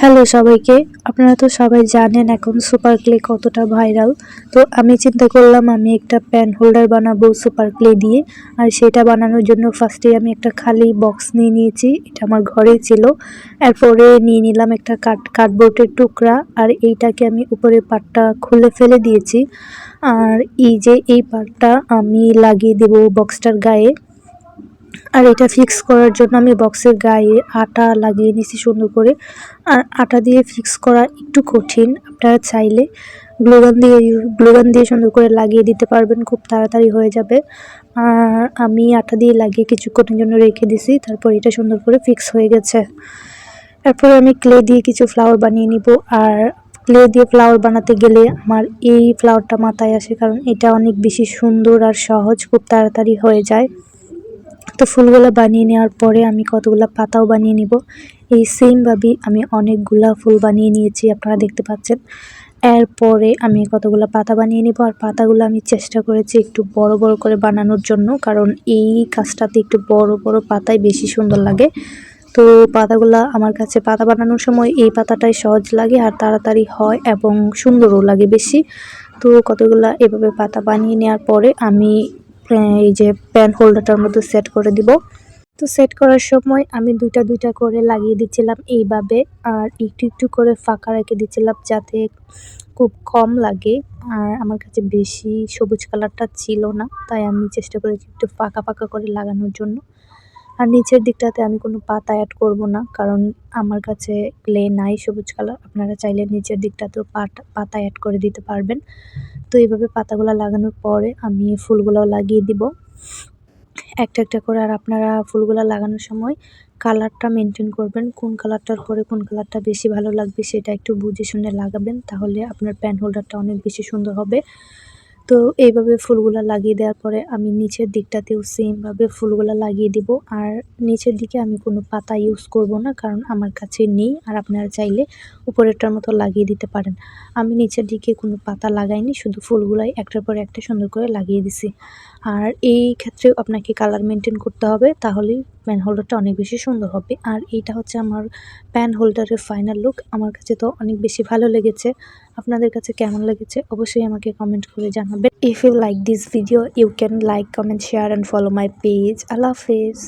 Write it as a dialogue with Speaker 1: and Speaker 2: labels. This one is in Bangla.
Speaker 1: হ্যালো সবাইকে, আপনারা তো সবাই জানেন এখন সুপার ক্লে কতটা ভাইরাল তো আমি চিন্তা করলাম আমি একটা প্যান হোল্ডার বানাবো সুপার ক্লে দিয়ে। আর সেটা বানানোর জন্য ফার্স্টে আমি একটা খালি বক্স নিয়ে নিয়েছি, এটা আমার ঘরেই ছিল। এরপরে নিয়ে নিলাম একটা কাঠ কার্ডবোর্ডের টুকরা, আর এইটাকে আমি উপরে পাটটা খুলে ফেলে দিয়েছি। আর এই যে এই পাটটা আমি লাগিয়ে দেব বক্সটার গায়ে। আর এটা ফিক্স করার জন্য আমি বক্সের গায়ে আটা লাগিয়ে নিছি সুন্দর করে। আর আটা দিয়ে ফিক্স করা একটু কঠিন, আপনারা চাইলে গ্লোগান দিয়ে গ্লোগান দিয়ে সুন্দর করে লাগিয়ে দিতে পারবেন, খুব তাড়াতাড়ি হয়ে যাবে। আর আমি আটা দিয়ে লাগিয়ে কিছুক্ষণের জন্য রেখে দিছি তারপর এটা সুন্দর করে ফিক্স হয়ে গেছে। এরপরে আমি ক্লে দিয়ে কিছু ফ্লাওয়ার বানিয়ে নিব। আর ক্লে দিয়ে ফ্লাওয়ার বানাতে গেলে আমার এই ফ্লাওয়ারটা মাথায় আসে, কারণ এটা অনেক বেশি সুন্দর আর সহজ, খুব তাড়াতাড়ি হয়ে যায়। তো ফুলগুলো বানিয়ে নেওয়ার পরে আমি কতগুলো পাতাও বানিয়ে নিব। এই সেমভাবেই আমি অনেকগুলা ফুল বানিয়ে নিয়েছি, আপনারা দেখতে পাচ্ছেন। এরপরে আমি কতগুলো পাতা বানিয়ে নিব আর পাতাগুলো আমি চেষ্টা করেছি একটু বড় বড় করে বানানোর জন্য, কারণ এই কাজটাতে একটু বড় বড় পাতাই বেশি সুন্দর লাগে। তো পাতাগুলো আমার কাছে পাতা বানানোর সময় এই পাতাটাই সহজ লাগে আর তাড়াতাড়ি হয় এবং সুন্দরও লাগে বেশি। তো কতগুলো এভাবে পাতা বানিয়ে নেওয়ার পরে আমি এই যে প্যান হোল্ডারটার মধ্যে সেট করে দিব। তো সেট করার সময় আমি দুইটা দুইটা করে লাগিয়ে দিচ্ছিলাম এইভাবে আর একটু একটু করে ফাঁকা রেখে দিচ্ছিলাম যাতে খুব কম লাগে। আর আমার কাছে বেশি সবুজ কালারটা ছিল না, তাই আমি চেষ্টা করেছি একটু ফাঁকা ফাঁকা করে লাগানোর জন্য। আর নিচের দিকটাতে আমি কোনো পাতা অ্যাড করব না, কারণ আমার কাছে ক্লে নাই, সবুজ কালার আপনারা চাইলে নিচের দিকটাতেও পাতা পাতা অ্যাড করে দিতে পারবেন। তো এইভাবে পাতাগুলো লাগানোর পরে আমি ফুলগুলো লাগিয়ে দিব। একটা একটা করে, আর আপনারা ফুলগুলো লাগানোর সময় কালারটা মেনটেন করবেন। কোন কালারটার পরে কোন কালারটা বেশি ভালো লাগবে সেটা একটু বুঝে শুনে লাগাবেন, তাহলে আপনার প্যান হোল্ডারটা অনেক বেশি সুন্দর হবে। তো এইভাবে ফুলগুলো লাগিয়ে দেওয়ার পরে আমি নিচের দিকটাতেও সেমভাবে ফুলগুলো লাগিয়ে দিব। আর নিচের দিকে আমি কোনো পাতা ইউজ করব না, কারণ আমার কাছে নেই আর আপনারা চাইলে উপরেরটার মতো লাগিয়ে দিতে পারেন। আমি নিচের দিকে কোনো পাতা লাগাইনি, শুধু ফুলগুলাই একটার পর একটা সুন্দর করে লাগিয়ে দিছি। আর এই ক্ষেত্রেও আপনাকে কালার মেনটেন করতে হবে, তাহলেই প্যান হোল্ডারটা অনেক বেশি সুন্দর হবে। আর এইটা হচ্ছে আমার প্যান হোল্ডারের ফাইনাল লুক আমার কাছে তো অনেক বেশি ভালো লেগেছে। আপনাদের কাছে কেমন লেগেছে অবশ্যই আমাকে কমেন্ট করে জানাবেন। If you like this video you can like comment share and follow my page আল্লাহ হাফেজ।